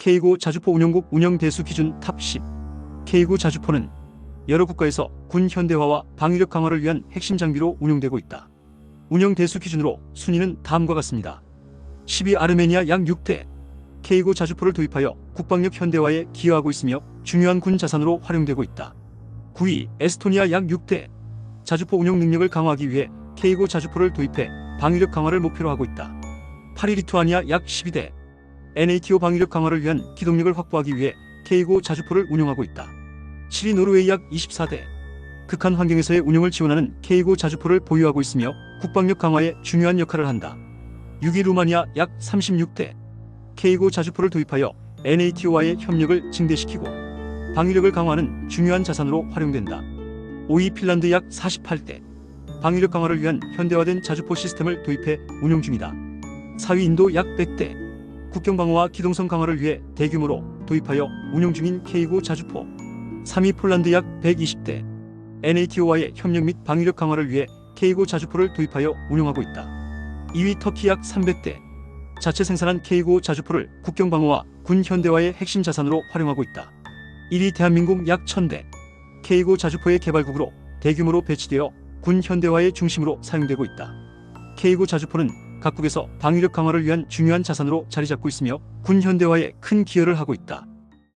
K고 자주포 운영국 운영 대수 기준 탑 10. K고 자주포는 여러 국가에서 군 현대화와 방위력 강화를 위한 핵심 장비로 운용되고 있다. 운영 대수 기준으로 순위는 다음과 같습니다. 10위 아르메니아 약 6대 K고 자주포를 도입하여 국방력 현대화에 기여하고 있으며 중요한 군 자산으로 활용되고 있다. 9위 에스토니아 약 6대 자주포 운용 능력을 강화하기 위해 K고 자주포를 도입해 방위력 강화를 목표로 하고 있다. 8위 리투아니아 약 12대 NATO 방위력 강화를 위한 기동력을 확보하기 위해 K고 자주포를 운용하고 있다. 7위 노르웨이 약 24대 극한 환경에서의 운용을 지원하는 K고 자주포를 보유하고 있으며 국방력 강화에 중요한 역할을 한다. 6위 루마니아 약 36대 K고 자주포를 도입하여 NATO와의 협력을 증대시키고 방위력을 강화하는 중요한 자산으로 활용된다. 5위 핀란드 약 48대 방위력 강화를 위한 현대화된 자주포 시스템을 도입해 운용 중이다. 4위 인도 약 100대 국경 방어와 기동성 강화를 위해 대규모로 도입하여 운용 중인 K고 자주포 3위 폴란드 약 120대 NATO와의 협력 및 방위력 강화를 위해 K고 자주포를 도입하여 운용하고 있다. 2위 터키 약 300대 자체 생산한 K고 자주포를 국경 방어와 군 현대화의 핵심 자산으로 활용하고 있다. 1위 대한민국 약 1000대 K고 자주포의 개발국으로 대규모로 배치되어 군 현대화의 중심으로 사용되고 있다. K고 자주포는 각국에서 방위력 강화를 위한 중요한 자산으로 자리 잡고 있으며 군 현대화에 큰 기여를 하고 있다.